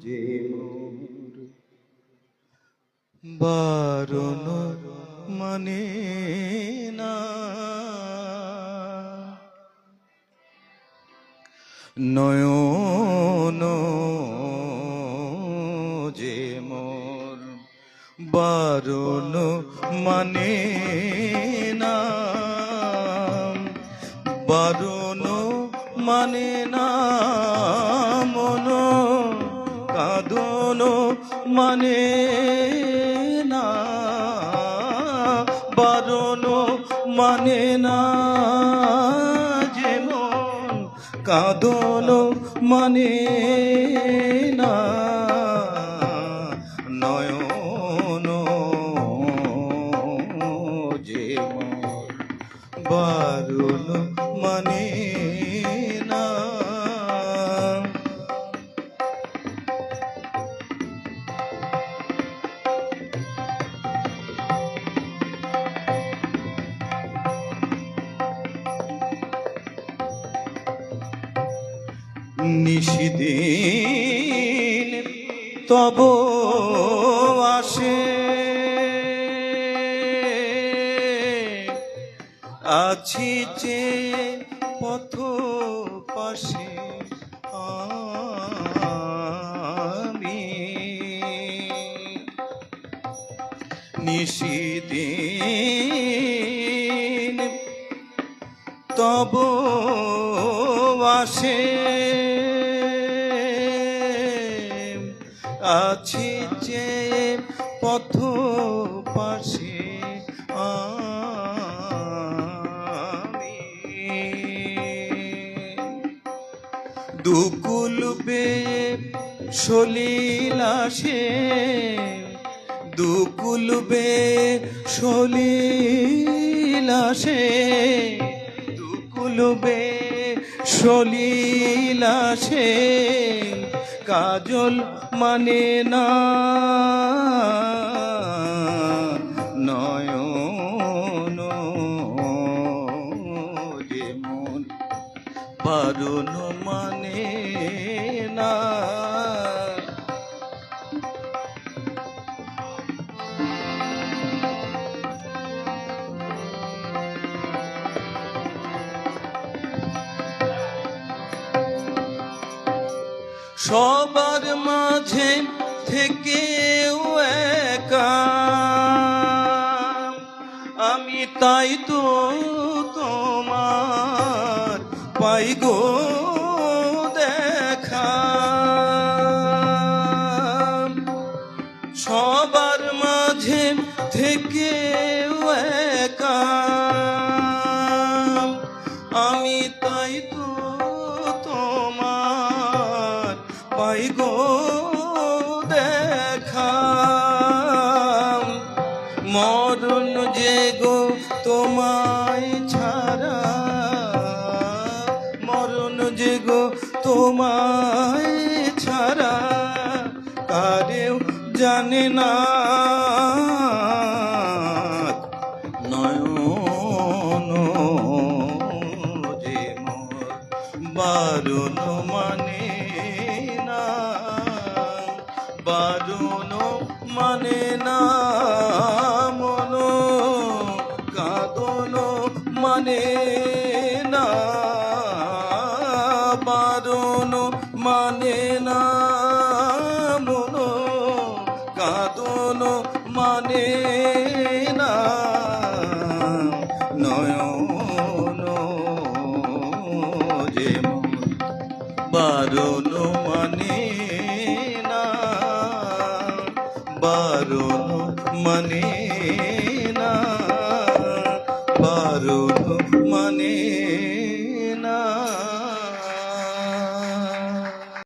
যে বারণ মানে না। নয়ন যে মোর বারণ মানে না। বারণ মানে না মন কাঁদন মানে না বারণ মানে না যেমন কাঁদন মানে না নয়ন যেমন বারণ নিশিদিন তব আসে। আছি যে পথ পাশে আমি। নিশিদিন তব আসে। আছি যে পথ পাশে আমি। দুকুল বে সলিলাসে দুকুল বে সলিলাসে দুকুল বে সলিলাসে কাজল মানে না। নয়ন যেমন বারণ মানে সবার মাঝে থেকেও একা। আমি তাই তো তোমার পাই গো দেখা। সবার মাঝে থেকেও একা। গো দেখা মরণ যে গো তোমায় ছাড়া। মরণ যে গো তোমায় ছাড়া। কারেও জানে না। নয়ন যে মোর বারণ মানে না মন, কাঁদন মানে না, বারণ মানে না মন, কাঁদন মানে না, নয়ন যে বারণ মানে না বারণ মানে